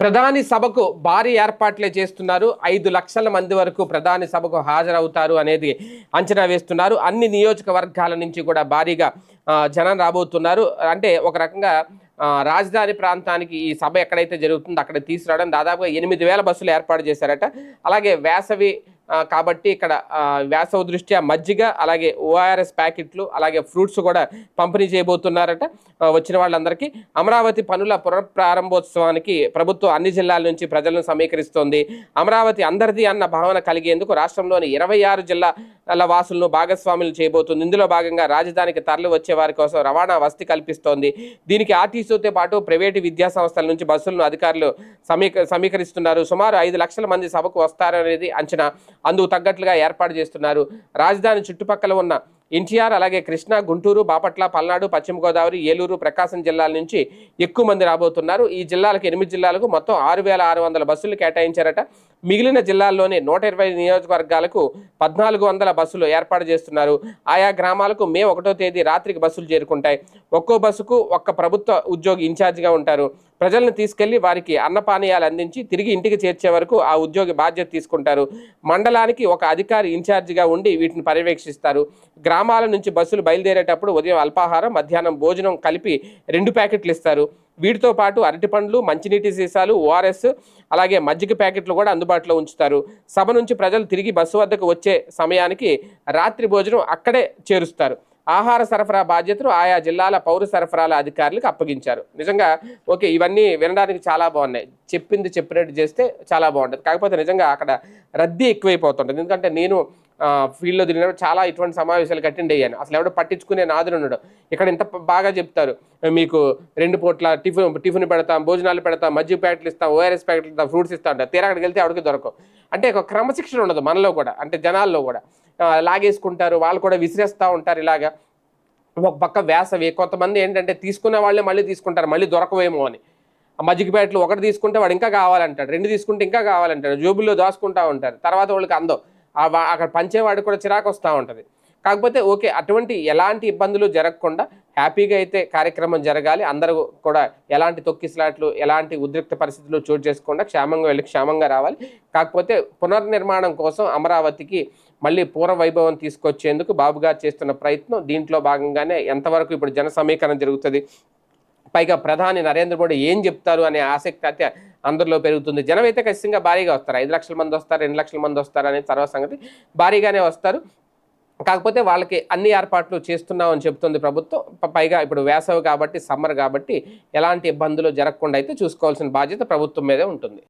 ప్రధాని సభకు భారీ ఏర్పాట్లే చేస్తున్నారు. ఐదు లక్షల మంది వరకు ప్రధాని సభకు హాజరవుతారు అనేది అంచనా వేస్తున్నారు. అన్ని నియోజకవర్గాల నుంచి కూడా భారీగా జనం రాబోతున్నారు. అంటే ఒక రకంగా రాజధాని ప్రాంతానికి ఈ సభ ఎక్కడైతే జరుగుతుందో అక్కడ తీసుకురావడం దాదాపుగా ఎనిమిది వేల బస్సులు ఏర్పాటు చేశారట. అలాగే వేసవి కాబట్టి ఇక్కడ వేసవ దృష్ట్యా మజ్జిగ అలాగే ఓఆర్ఎస్ ప్యాకెట్లు అలాగే ఫ్రూట్స్ కూడా పంపిణీ చేయబోతున్నారట. వచ్చిన వాళ్ళందరికీ అమరావతి పనుల పునఃప్రారంభోత్సవానికి ప్రభుత్వం అన్ని జిల్లాల నుంచి ప్రజలను సమీకరిస్తోంది. అమరావతి అందరిది అన్న భావన కలిగేందుకు రాష్ట్రంలోని ఇరవై ఆరు జిల్లా వాసులను భాగస్వాములు చేయబోతుంది. ఇందులో భాగంగా రాజధానికి తరలి వచ్చే వారి కోసం రవాణా వసతి కల్పిస్తోంది. దీనికి ఆర్టీసీతో పాటు ప్రైవేటు విద్యా సంస్థల నుంచి బస్సులను అధికారులు సమీక సమీకరిస్తున్నారు. సుమారు ఐదు లక్షల మంది సభకు వస్తారనేది అంచనా. అందుకు తగ్గట్లుగా ఏర్పాటు చేస్తున్నారు. రాజధాని చుట్టుపక్కల ఉన్న ఎన్టీఆర్ అలాగే కృష్ణా గుంటూరు బాపట్ల పల్నాడు పశ్చిమ గోదావరి ఏలూరు ప్రకాశం జిల్లాల నుంచి ఎక్కువ మంది రాబోతున్నారు. ఈ జిల్లాలకు ఎనిమిది జిల్లాలకు మొత్తం ఆరు వేల ఆరు వందల బస్సులు కేటాయించారట. మిగిలిన జిల్లాల్లోనే నూట ఇరవై నియోజకవర్గాలకు పద్నాలుగు వందల బస్సులు ఏర్పాటు చేస్తున్నారు. ఆయా గ్రామాలకు మే ఒకటో తేదీ రాత్రికి బస్సులు చేరుకుంటాయి. ఒక్కో బస్సుకు ఒక్క ప్రభుత్వ ఉద్యోగి ఇన్ఛార్జిగా ఉంటారు. ప్రజలను తీసుకెళ్ళి వారికి అన్నపానీయాలు అందించి తిరిగి ఇంటికి చేర్చే వరకు ఆ ఉద్యోగి బాధ్యత తీసుకుంటారు. మండలానికి ఒక అధికారి ఇన్ఛార్జిగా ఉండి వీటిని పర్యవేక్షిస్తారు. గ్రామాల నుంచి బస్సులు బయలుదేరేటప్పుడు ఉదయం అల్పాహారం మధ్యాహ్నం భోజనం కలిపి రెండు ప్యాకెట్లు ఇస్తారు. వీటితో పాటు అరటిపండ్లు మంచినీటి సీసాలు ఓఆర్ఎస్ అలాగే మజ్జిగ ప్యాకెట్లు కూడా అందుబాటులో ఉంచుతారు. సభ నుంచి ప్రజలు తిరిగి బస్సు వద్దకు వచ్చే సమయానికి రాత్రి భోజనం అక్కడే చేరుస్తారు. ఆహార సరఫరా బాధ్యతలు ఆయా జిల్లాల పౌర సరఫరాల అధికారులకు అప్పగించారు. నిజంగా ఓకే ఇవన్నీ వినడానికి చాలా బాగున్నాయి. చెప్పింది చెప్పినట్టు చేస్తే చాలా బాగుంటుంది. కాకపోతే నిజంగా అక్కడ రద్దీ ఎక్కువైపోతుంటుంది. ఎందుకంటే నేను ఫీల్డ్లో తిరిగినప్పుడు చాలా ఇటువంటి సమావేశాలకు అటెండ్ అయ్యాను అసలు ఎవడో పట్టించుకునే నాదులు ఉండడు ఇక్కడ ఇంత బాగా చెప్తారు. మీకు రెండు పూట్ల టిఫిన్ టిఫిన్ పెడతాం భోజనాలు పెడతాం మజ్జిగ ప్యాకెట్లు ఇస్తాం ఓఆర్ఎస్ ప్యాకెట్లు ఇస్తాం ఫ్రూట్స్ ఇస్తాం అంటారు. తీరా అక్కడికి వెళ్తే ఎవరికి దొరకవు. అంటే ఒక క్రమశిక్షణ ఉండదు మనలో కూడా అంటే జనాల్లో కూడా. లాగేసుకుంటారు. వాళ్ళు కూడా విసిరేస్తూ ఉంటారు ఇలాగా. ఒక పక్క వేసవి కొంతమంది ఏంటంటే తీసుకునే వాళ్ళే మళ్ళీ తీసుకుంటారు. మళ్ళీ దొరకవేమో అని. ఆ మజ్జిగ ఒకటి తీసుకుంటే వాడు ఇంకా కావాలంటాడు. రెండు తీసుకుంటే ఇంకా కావాలంటాడు. జోబుల్లో దాచుకుంటూ ఉంటారు. తర్వాత వాళ్ళకి అందం. అక్కడ పంచేవాడికి కూడా చిరాకు వస్తూ ఉంటుంది. కాకపోతే ఓకే అటువంటి ఎలాంటి ఇబ్బందులు జరగకుండా హ్యాపీగా అయితే కార్యక్రమం జరగాలి. అందరూ కూడా ఎలాంటి తొక్కిసలాట్లు ఎలాంటి ఉద్రిక్త పరిస్థితులు చోటు చేసుకుండా క్షేమంగా వెళ్ళి క్షేమంగా రావాలి. కాకపోతే పునర్నిర్మాణం కోసం అమరావతికి మళ్ళీ పూర్వ వైభవం తీసుకొచ్చేందుకు బాబు గారు చేస్తున్న ప్రయత్నం దీంట్లో భాగంగానే ఎంతవరకు ఇప్పుడు జన సమీకరణ జరుగుతుంది. పైగా ప్రధాని నరేంద్ర మోడీ ఏం చెప్తారు అనే ఆసక్తి అయితే అందరిలో పెరుగుతుంది. జనం అయితే ఖచ్చితంగా భారీగా వస్తారు. ఐదు లక్షల మంది వస్తారు రెండు లక్షల మంది వస్తారు అనే తర్వాత సంగతి భారీగానే వస్తారు. కాకపోతే వాళ్ళకి అన్ని ఏర్పాట్లు చేస్తున్నామని చెప్తుంది ప్రభుత్వం. పైగా ఇప్పుడు వేసవి కాబట్టి సమ్మర్ కాబట్టి ఎలాంటి ఇబ్బందులు జరగకుండా అయితే చూసుకోవాల్సిన బాధ్యత ప్రభుత్వం మీదే ఉంటుంది.